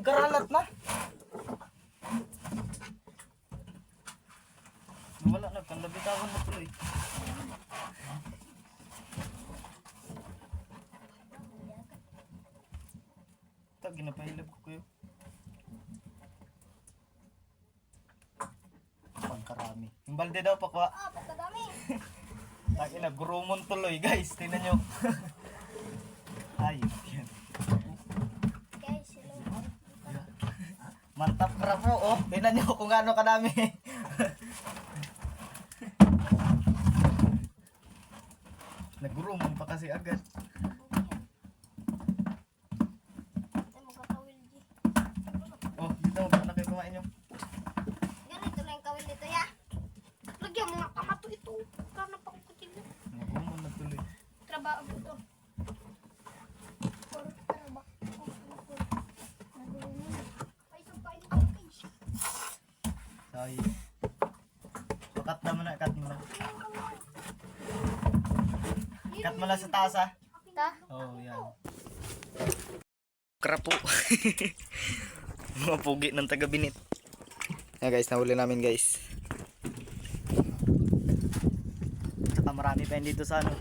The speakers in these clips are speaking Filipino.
nagkaralat na. Wala na, kanlabitawan na tuloy. Ito, ginapahilap ko kayo. Pagkarami. Yung balde daw, pakwa. Ah, pagkadami. Takin na, gurumon tuloy guys. Tingnan nyo. Ayos yan. Guys, hello. Mantap ka po, oh. Tingnan nyo kung gaano kadami. Nagurumon pa kasi agad. Tayo magkakawil, G. Oh, dito ba na kayo kumain nyo? Ganito lang yung kawil nito, ya. Lagyan mo nga kamato ito. Karna pa kong kutilyo. Nagurumon na tuloy. Trabaho ko ito. Or, trabaho ko ito. Nagulungan. Ay, sampain ko, guys. Say. Pakat na mo na, cut mo. Cut mo na sa taas ah. Ta? Oh, yan. Krapo. Mga pugi ng taga-binit. Yeah guys, nahuli namin guys. Saka marami pa yun dito sa ano.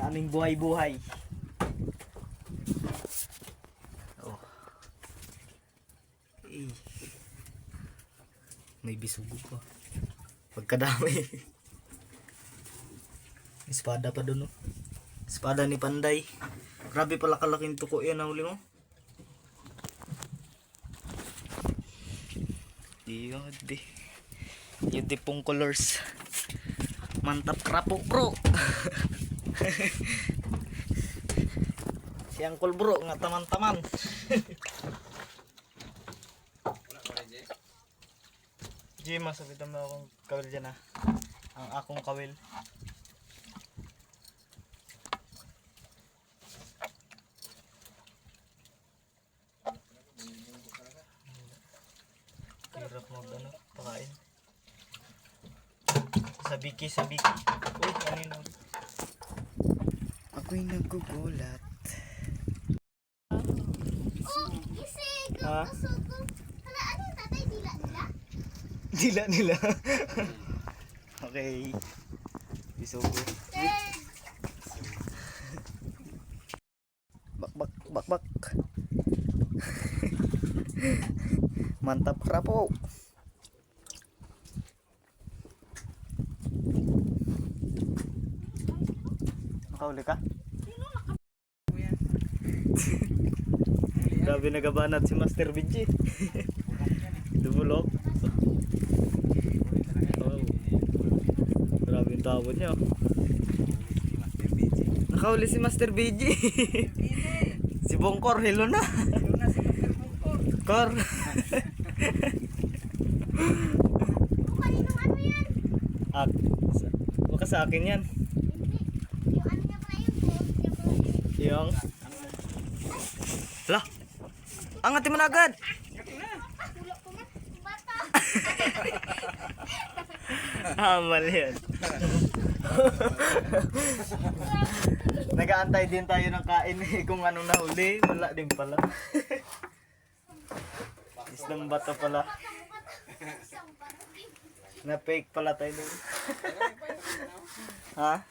Sa aming buhay-buhay. Oh. Eh. May bisugo pa. Pagkadami. Espada pa doon, oh. Espada ni Panday. Grabe pala kalaking tuko yan, nahuli mo. Yun, di. Yun, di pong colors. Mantap krapo, bro. si Uncle bro, nga taman-taman. Jim, masabitan mo akong kawil dyan ah. Ang akong kawil. Hirap mag ano, pakain. Sabiki, sabiki. Uy, ano yun? Ako'y nagugulat. Oh, isig! Ha? Hala, ano yung tatay? Dila nila? Dila nila. okay. Third. Bak, bak, bak, bak. Mantap krapo. Nakahuli ka? Grabe nagabanat si Master BG. Dubulok. Oh. Grabe yung tawad niya. oh. Nakahuli si Master BG. si Bongkor, hello na. Kor. Oh, kaninong ano yan? Ak. sa- Baka sa akin yan. Hindi. Yung ano niya pala yun. Yung niya pala yun. Yung... Lah! Angatin mo na agad! Ko na. Bata. Hamal yan. Nagaantay din tayo ng kain eh. Kung anong nahuli, wala din pala. Islang bato pala. Isang bata. Na fake pala tayo dun. ha?